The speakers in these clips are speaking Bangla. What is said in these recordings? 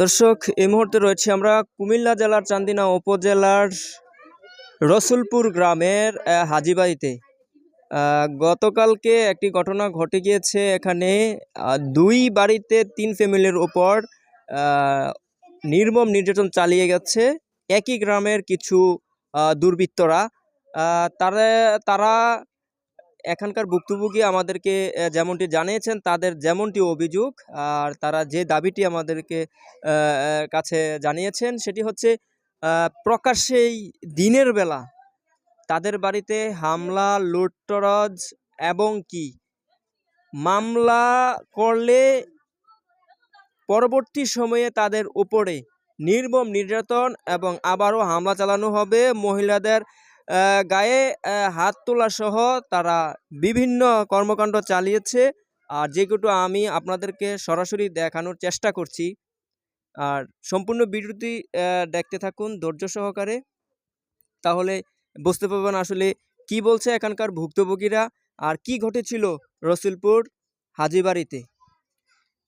দর্শক, এই মুহূর্তে রয়েছে আমরা কুমিল্লা জেলার চান্দিনা উপজেলার রসুলপুর গ্রামের হাজিবাড়িতে। গতকালকে একটি ঘটনা ঘটে গিয়েছে এখানে দুই বাড়িতে তিন ফ্যামিলির ওপর নির্মম নির্যাতন চালিয়ে গেছে। একই গ্রামের কিছু দুর্বৃত্তরা তারা তারা এখানকার ভুক্তভোগী আমাদেরকে যেমনটি জানিয়েছেন, তাদের যেমনটি অভিযোগ, আর তারা যে দাবিটি আমাদেরকে কাছে জানিয়েছেন, সেটি হচ্ছে প্রকাশ্যেই দিনের বেলা তাদের বাড়িতে হামলা, লুটতরাজ এবং কি? মামলা করলে পরবর্তী সময়ে তাদের উপরে নির্মম নির্যাতন এবং আবারও হামলা চালানো হবে। মহিলাদের গায়ে হাত তোলা সহ তারা বিভিন্ন কর্মকাণ্ড চালিয়েছে। আর যেগুলো আমি আপনাদেরকে সরাসরি দেখানোর চেষ্টা করছি। আর সম্পূর্ণ আহ, দেখতে থাকুন ধৈর্য সহকারে। তাহলে বুঝতে পারবেন আসলে কি বলছে এখানকার ভুক্তভোগীরা আর কি ঘটেছিল রসুলপুর হাজিবাড়িতে।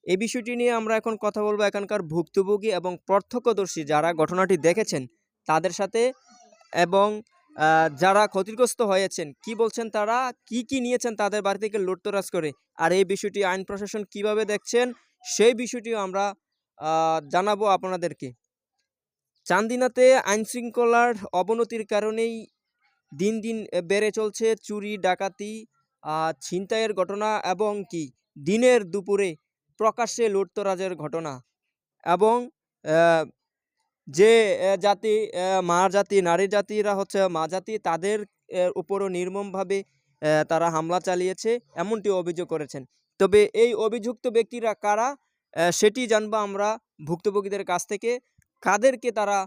এই বিষয়টি নিয়ে আমরা এখন কথা বলব এখানকার ভুক্তভোগী এবং প্রত্যক্ষদর্শী যারা ঘটনাটি দেখেছেন তাদের সাথে এবং যারা ক্ষতিগ্রস্ত হয়েছেন, কি বলছেন তারা? কি কি নিয়েছেন তাদের বাড়ি থেকে লুটতরাজ করে? আর এই বিষয়টি আইন প্রশাসন কীভাবে দেখছেন? সেই বিষয়টিও আমরা জানাব আপনাদেরকে। চান্দিনাতে আইন শৃঙ্খলার অবনতির কারণেই দিন দিন বেড়ে চলছে চুরি, ডাকাতি ছিনতাইয়ের ঘটনা এবং কি? দিনের দুপুরে প্রকাশ্যে লুটতরাজের ঘটনা এবং যে জাতি মা জাতি নারী জাতিরা হচ্ছে মা জাতি, তাদের উপরও নির্মমভাবে তারা হামলা চালিয়েছে এমনটি অভিযোগ করেছেন। তবে এই অভিযুক্ত ব্যক্তিরা কারা? সেটি জানব আমরা ভুক্তভোগীদের কাছ থেকে। কাদেরকে তারা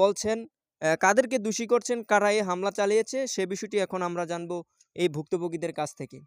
বলছেন কাদেরকে দোষী করছেন, কারা এই হামলা চালিয়েছে, সে বিষয়টি এখন আমরা জানব এই ভুক্তভোগীদের কাছ থেকে।